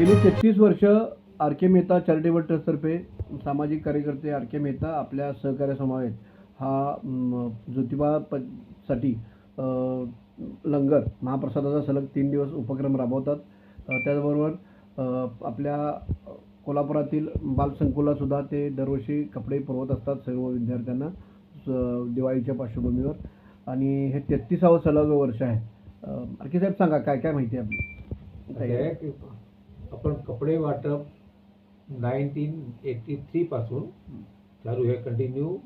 गेली तेहतीस वर्ष आर के मेहता चॅरिटेबल ट्रस्टतर्फे सामाजिक कार्यकर्ते आर के मेहता आपल्या सहकार्यासमवेत हा ज्योतिबा साठी लंगर महाप्रसादाचा सलग तीन दिवस उपक्रम राबवतात. त्याचबरोबर आपल्या कोल्हापुरातील बालसंकुला सुद्धा ते दरवर्षी कपडे पुरवत असतात सर्व विद्यार्थ्यांना स- दिवाळीच्या पार्श्वभूमीवर. आणि हे तेहतीसावं सलग वर्ष आहे. आर के साहेब सांगा काय काय माहिती आहे आपली? आपण कपडे वाटप नाईन्टीन एटी थ्री पासून चालू आहे कंटिन्यू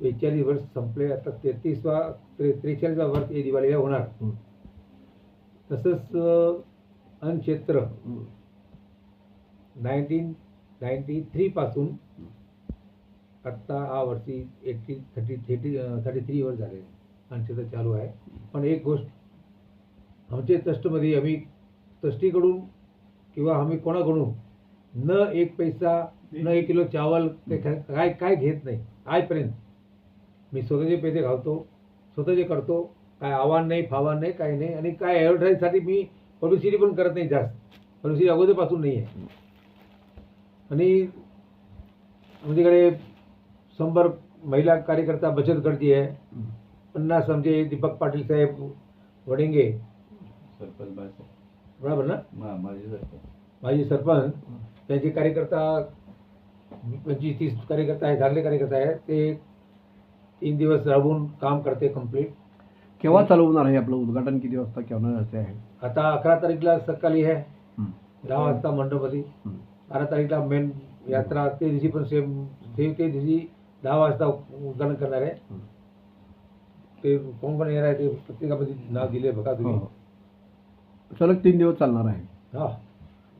बेचाळीस वर्ष संपले आता तेहतीसवा त्रे त्रेचाळीसवा वर्ष हे दिवाळीला होणार. तसंच अनक्षेत्र. नाईन्टीन नाईन्टी थ्री पासून आत्ता हा वर्षी eighty thirty thirty thirty three वर्ष झाले. अनक्षेत्र चालू आहे. पण एक गोष्ट आमच्या ट्रस्टमध्ये आम्ही ट्रस्टीकडून किंवा आम्ही कोणाकडून? न एक पैसा न एक किलो चावल काय काय- घेत नाही. आजपर्यंत. मी स्वतःचे पैसे घालतो स्वतःचे करतो. काय आव्हान नाही फावान नाही काही नाही. आणि काय ॲडव्हर्टाईजसाठी मी पब्लिसिटी पण करत नाही जास्त. पब्लिसिटी अगोदरपासून नाही आहे. आणि आमच्याकडे शंभर महिला कार्यकर्ता बचत गटची आहे. पन्नास आमचे दीपक पाटील साहेब वडिंगे. सरपंच बाळासाहेब. बरोबर ना मा- माझे सरपंच. माजी सरपंच त्यांचे कार्यकर्ता पंचवीस तीस कार्यकर्ता आहे चांगले कार्यकर्ता आहे ते तीन दिवस राबून काम करते कंप्लीट केव्हा चालू होणार आहे आपलं उद्घाटन किती वाजता केव्हा होणार आहे आता अकरा तारीखला सकाळी आहे हं. दहा वाजता मंडपमध्ये हं. बारा तारीखला मेन यात्रा ते दिवशी पण सेम ते ते दिवशी दहा वाजता उद्घाटन करणार आहे हं. ते कोण कोण येणार आहे ते प्रत्येकामध्ये नाव दिले बघा हो, तुम्ही हो. सलग तीन दिवस चालणार आहे. हा.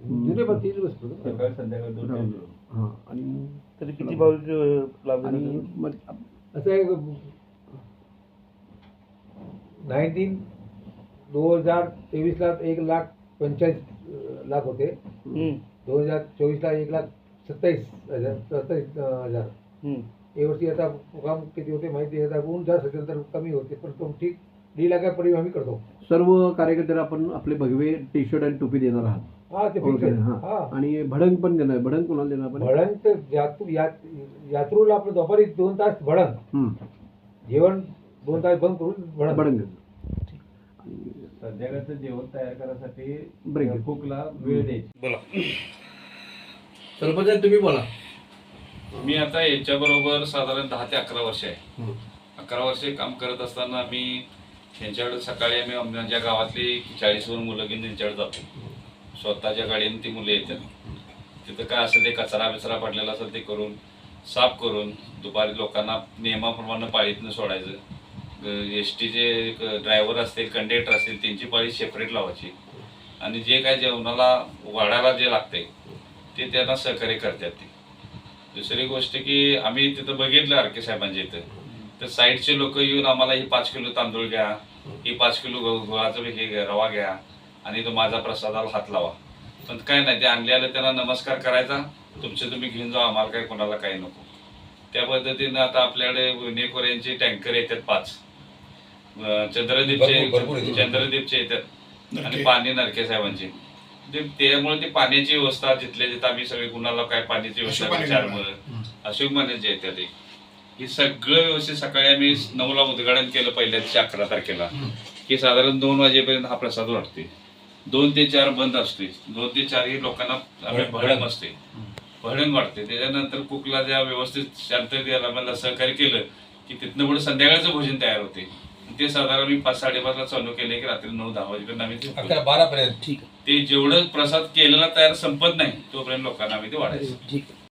जुने पण तीन दिवस होते. सकाळ संध्याकाळ दोन टाइम जेवण. हां आणि तरी किती भाव लागले आणि मग असं आहे नाईन्टीन दोन हजार तेवीसला एक लाख पंचाळीस लाख होते. दोन हजार चोवीसला एक लाख सत्तावीस हजार सत्तावीस हजार. यावर्षी आता काम किती होते माहिती आहे? आता ऊन जास्त असेल तर कमी होते पण तो ठीक दीड लाखापर्यंत आम्ही करतो. सर्व कार्यकर्त्याला आपण आपले भगवे टी शर्ट आणि टोपी देणार आहात. हा ते आहे हां. हा. आणि भडंग पण देणार भडंग कोणाला देणार आपण? भडंग तर यात्रू यात- यात्रूला आपलं दुपारी दोन तास भडंग. हं. जेवण दोन तास बंद करून भडंग. भडंग. संध्याकाळचं जेवण तयार करायसाठी Break. कुकला वेळ द्यायची. बोला. सरपंच तुम्ही बोला. मी आता याच्याबरोबर साधारण दहा ते अकरा वर्ष आहे. अकरा वर्षे काम करत असताना मी त्यांच्याकडं सकाळी आम्ही आमच्या गावातली चाळीसवर मुलं घेऊन त्यांच्याकडे जातो. स्वतःच्या गाडीने ती मुलं येतात. तिथं काय असेल ते कचरा बिचरा पडलेला असेल ते करून साफ करून दुपारी लोकांना नियमाप्रमाणे पाळीतनं सोडायचं. एस टीचे ड्रायव्हर असतील कंडक्टर असतील त्यांची पाळी सेपरेट लावायची. आणि जे काय जेवणाला वाढायला जे लागते ते त्यांना सहकार्य करतात ते. दुसरी गोष्ट की आम्ही तिथं बघितलं आर के साहेबांच्या इथं. तर साईडचे लोक येऊन आम्हाला ही पाच किलो तांदूळ घ्या ही पाच किलो गहू गव्हाचं हे घ्या रवा घ्या आणि तो माझा प्रसादाला हात लावा. पण काय नाही ते आणलेलं त्यांना नमस्कार करायचा. तुमचे तुम्ही घेऊन जा आम्हाला काय कोणाला काही नको. त्या पद्धतीनं आता आपल्याकडे नेकोऱ्यांचे टँकर येतात पाच. चंद्रदीपचे चंद्रदीपचे येतात. आणि पाणी नरके साहेबांचे. त्यामुळे ती पाण्याची व्यवस्था जिथल्या जिथं आम्ही सगळे कुणाला काय पाण्याची व्यवस्था विचारमुळे अशोक मानेचे येतात ते. हे सगळं व्यवस्थित सकाळी आम्ही नऊला उद्घाटन केलं पहिल्या दिवशी अकरा तारखेला. की साधारण दोन वाजेपर्यंत हा प्रसाद वाटते दोन ते चार बंद असते. दोन ते चार ही लोकांना आम्ही भडंग असते भडंग वाटते त्याच्यानंतर कुकला ज्या व्यवस्थित शांततेला मला सहकार्य केलं की तिथनं पुढे संध्याकाळचं भोजन तयार होते. ते साधारण मी पाच साडेपाचला चालू केले की रात्री नऊ दहा वाजेपर्यंत आम्ही ते अकरा बारा पर्यंत ठीक. ते जेवढं प्रसाद केलेला तयार संपत नाही तोपर्यंत लोकांना आम्ही ते वाढायचं.